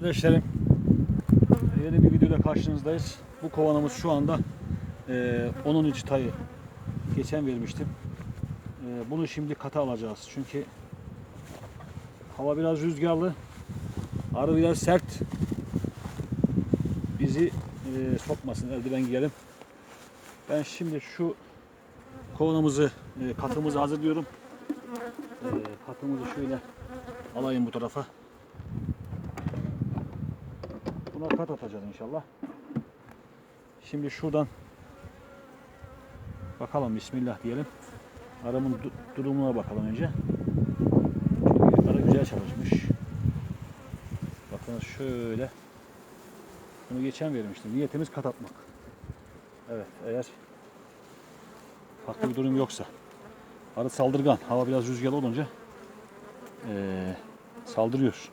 Kardeşlerim yeni bir videoda karşınızdayız. Bu kovanımız şu anda e, 10. çıtayı geçen vermiştim. E, bunu şimdi kata alacağız. Çünkü hava biraz rüzgarlı. Arı biraz sert. Bizi e, sokmasın. Eldiven giyelim. Ben şimdi şu kovanımızı, e, katımızı hazırlıyorum. E, katımızı şöyle alayım bu tarafa. Buna kat atacağız inşallah. Şimdi şuradan bakalım Bismillah diyelim. Aramın du- durumuna bakalım önce. Çünkü ara güzel çalışmış. Bakın şöyle. Bunu geçen vermiştim. Niyetimiz kat atmak. Evet eğer farklı bir durum yoksa. Arı saldırgan. Hava biraz rüzgarlı olunca eee, saldırıyor.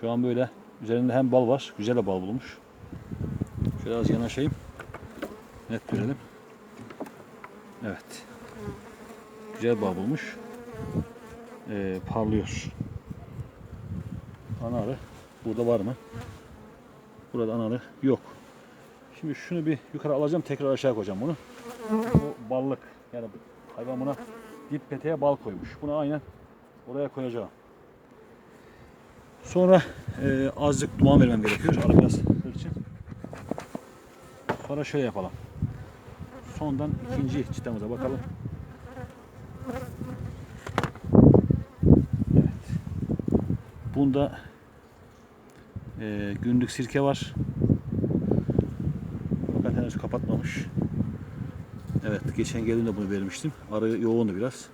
Şu an böyle üzerinde hem bal var. Güzel de bal bulmuş. Şöyle az yanaşayım. Net görelim. Evet. Güzel bal bulmuş. Ee, parlıyor. Ana arı burada var mı? Burada ana arı yok. Şimdi şunu bir yukarı alacağım tekrar aşağı koyacağım bunu. Bu ballık yani hayvan buna dip peteğe bal koymuş. Bunu aynen oraya koyacağım. Sonra e, azıcık duman vermem gerekiyor. Arı biraz hırçın. Sonra şöyle yapalım. Sondan ikinci çıtamıza bakalım. Evet. Bunda e, günlük sirke var. Fakat henüz kapatmamış. Evet, geçen geldiğimde bunu vermiştim. Arı yoğundu biraz.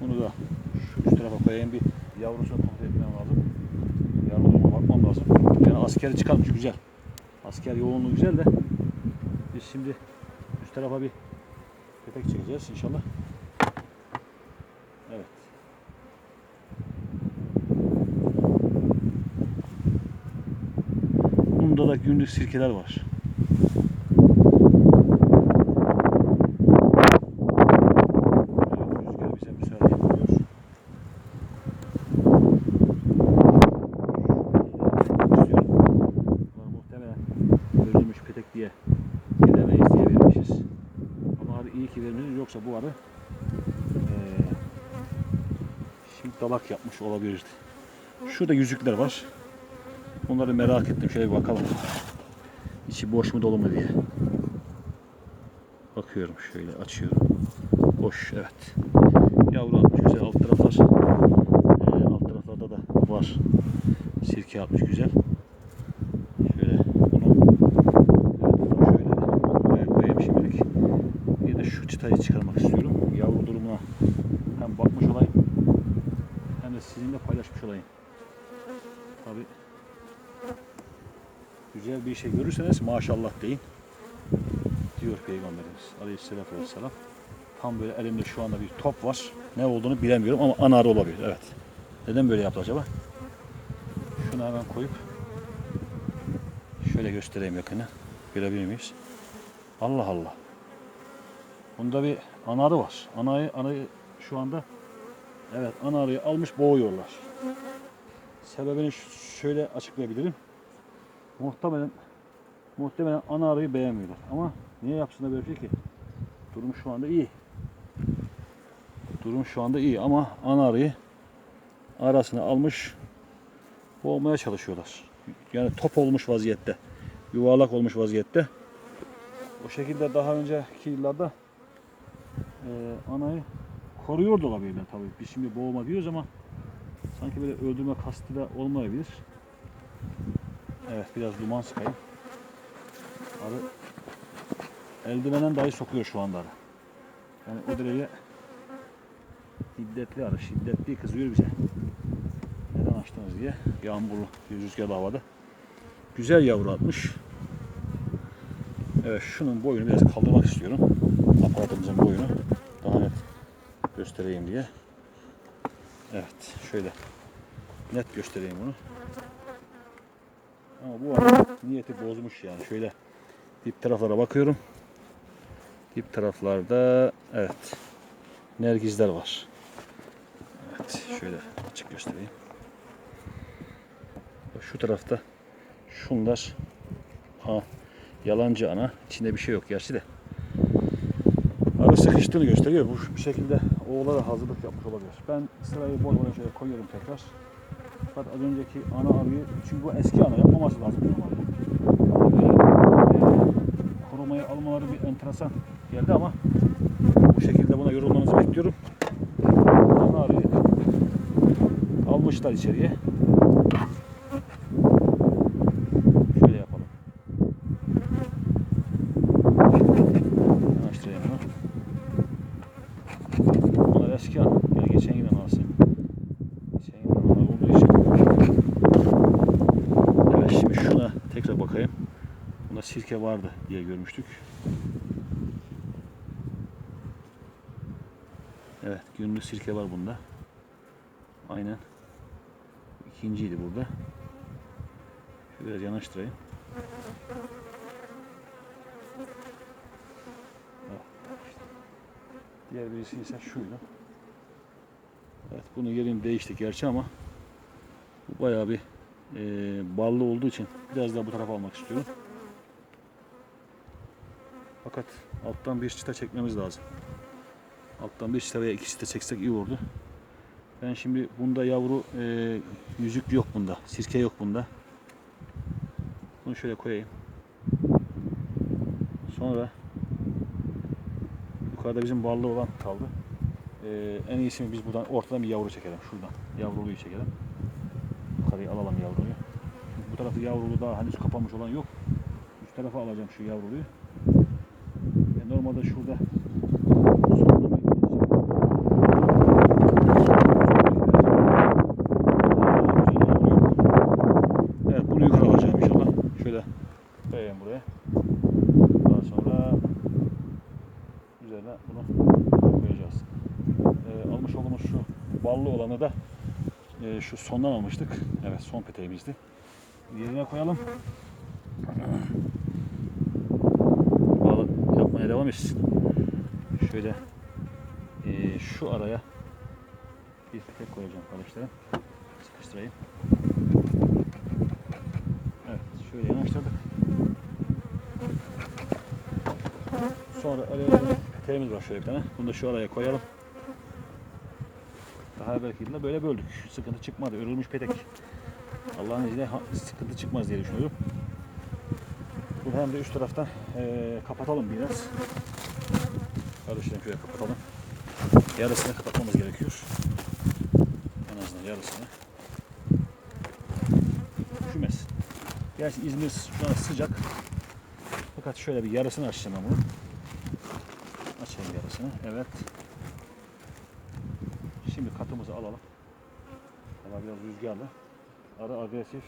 Bunu da koyayım bir yavrusunu kontrol etmem lazım. Yavrusuna bakmam lazım. Yani askeri çıkarmış güzel. Asker yoğunluğu güzel de biz şimdi üst tarafa bir köpek çekeceğiz inşallah. Evet. Bunda da günlük sirkeler var. Evet, rüzgar bize müsaade etmiyor. istiyorum. Bunlar muhtemelen öldürmüş petek diye yedemeyiz diye vermişiz. Ama arı iyi ki arı eee şimdi dalak yapmış olabilirdi. Şurada yüzükler var. Onları merak ettim. Şöyle bir bakalım. İçi boş mu dolu mu diye. Bakıyorum şöyle açıyorum. Boş evet. Yavru atmış güzel alt taraflar. Eee, alt taraflarda da var. Sirke atmış güzel. Şöyle bunu evet, şöyle de buraya koyayım şimdilik. Bir de şu çıtayı çıkarmak istiyorum. Yavru durumuna hem bakmış olayım hem de sizinle paylaşmış olayım. Tabi güzel bir şey görürseniz maşallah deyin. Diyor Peygamberimiz Aleyhisselatü Vesselam. Tam böyle elimde şu anda bir top var. Ne olduğunu bilemiyorum ama anar olabilir. Evet. Neden böyle yaptı acaba? Şunu hemen koyup şöyle göstereyim yakını. Görebilir miyiz? Allah Allah. Bunda bir anarı var. Anayı, anayı şu anda evet anarıyı almış boğuyorlar. Sebebini şöyle açıklayabilirim. Muhtemelen muhtemelen ana arıyı beğenmiyorlar. Ama niye yapsınlar böyle şey ki? Durum şu anda iyi. Durum şu anda iyi ama ana arıyı arasına almış boğmaya çalışıyorlar. Yani top olmuş vaziyette. Yuvarlak olmuş vaziyette. O şekilde daha önceki yıllarda e, anayı koruyor da olabilirler tabii. Biz şimdi boğma diyoruz ama sanki böyle öldürme kastı da olmayabilir. Evet biraz duman sıkayım. Arı eldivenen dahi sokuyor şu anda arı. Yani o derece şiddetli arı, şiddetli kızıyor bize. Neden açtınız diye. Yağmurlu, bir rüzgarlı havada. Güzel yavru atmış. Evet şunun boyunu biraz kaldırmak istiyorum. Aparatımızın boyunu daha net göstereyim diye. Evet şöyle net göstereyim bunu. Ama bu arada niyeti bozmuş yani. Şöyle dip taraflara bakıyorum. Dip taraflarda evet nergizler var. Evet. Şöyle açık göstereyim. Şu tarafta şunlar ha, yalancı ana. İçinde bir şey yok gerçi de. Arı sıkıştığını gösteriyor. Bu şekilde oğula hazırlık yapmış olabilir. Ben sırayı bol bol şöyle koyuyorum tekrar. Fakat az önceki ana arıyı, çünkü bu eski ana yapmaması lazım normalde. Ama böyle e, korumayı almaları bir enteresan geldi ama bu şekilde buna yorulmanızı bekliyorum. Ana arıyı almışlar içeriye. Şöyle yapalım. Açtırayım bunu. Bunlar eski an. Yani geçen yıl anası. Geçen analar olduğu için. Evet şimdi şuna tekrar bakayım. Bunda sirke vardı diye görmüştük. Evet gönüllü sirke var bunda. Aynen. İkinciydi burada. Şöyle biraz yanaştırayım. İşte. Diğer birisi ise şuydu. Bunu yerini değişti gerçi ama bu bayağı bir e, ballı olduğu için biraz daha bu tarafa almak istiyorum. Fakat alttan bir çıta çekmemiz lazım. Alttan bir çıta veya iki çıta çeksek iyi olurdu. Ben şimdi bunda yavru e, yüzük yok bunda. Sirke yok bunda. Bunu şöyle koyayım. Sonra yukarıda bizim ballı olan kaldı. E, en iyisi mi biz buradan ortadan bir yavru çekelim. Şuradan yavruluyu çekelim. Yukarıya alalım yavruyu. Çünkü bu tarafı yavrulu daha henüz kapanmış olan yok. Üst tarafa alacağım şu yavruluyu. Normalde şurada sonunda bir- Evet bunu yukarı alacağım inşallah. Şöyle koyayım buraya. Daha sonra üzerine bunu koyacağız. Ee, almış olduğumuz şu ballı olanı da e, şu sondan almıştık. Evet son peteğimizdi. Yerine koyalım. Bağlı yapmaya devam etsin. Şöyle e, şu araya bir petek koyacağım kardeşlerim. Sıkıştırayım. Evet, şöyle yanaştırdık. Sonra araya peteğimiz var şöyle bir tane. Bunu da şu araya koyalım. Belki de böyle böldük. Sıkıntı çıkmadı. Örülmüş petek. Allah'ın izniyle sıkıntı çıkmaz diye düşünüyorum. Bunu hem de üst taraftan eee, kapatalım biraz. Kardeşlerim şöyle kapatalım. Yarısını kapatmamız gerekiyor. En azından yarısını. Üşümesin. Gerçi İzmir şu an sıcak. Fakat şöyle bir yarısını açacağım ben bunu. Açayım yarısını. Evet. Şimdi katımızı alalım. Ama biraz rüzgarlı. Arı agresif.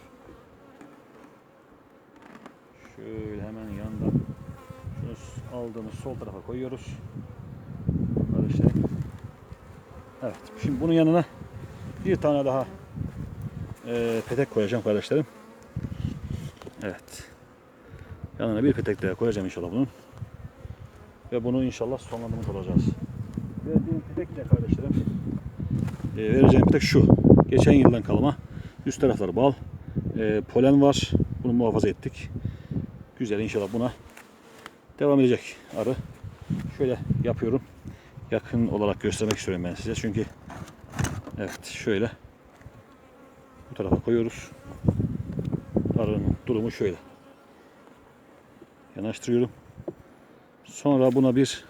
Şöyle hemen yandan şunu aldığımız sol tarafa koyuyoruz. Arkadaşlar. Evet. Şimdi bunun yanına bir tane daha eee, petek koyacağım kardeşlerim. Evet. Yanına bir petek daha koyacağım inşallah bunun. Ve bunu inşallah sonlandırmış olacağız. Verdiğim petek de kardeşlerim. E, vereceğim petek şu. Geçen yıldan kalma. Üst tarafları bal. E, polen var. Bunu muhafaza ettik. Güzel inşallah buna devam edecek arı. Şöyle yapıyorum. Yakın olarak göstermek istiyorum ben size. Çünkü evet şöyle bu tarafa koyuyoruz. Arının durumu şöyle. Yanaştırıyorum. Sonra buna bir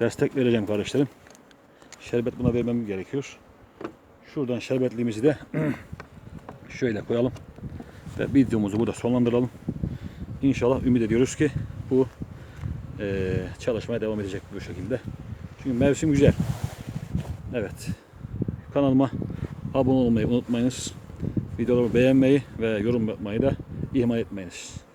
destek vereceğim kardeşlerim. Şerbet buna vermem gerekiyor. Şuradan şerbetliğimizi de şöyle koyalım. Ve videomuzu burada sonlandıralım. İnşallah ümit ediyoruz ki bu eee, çalışmaya devam edecek bu şekilde. Çünkü mevsim güzel. Evet. Kanalıma abone olmayı unutmayınız. Videolarımı beğenmeyi ve yorum yapmayı da ihmal etmeyiniz.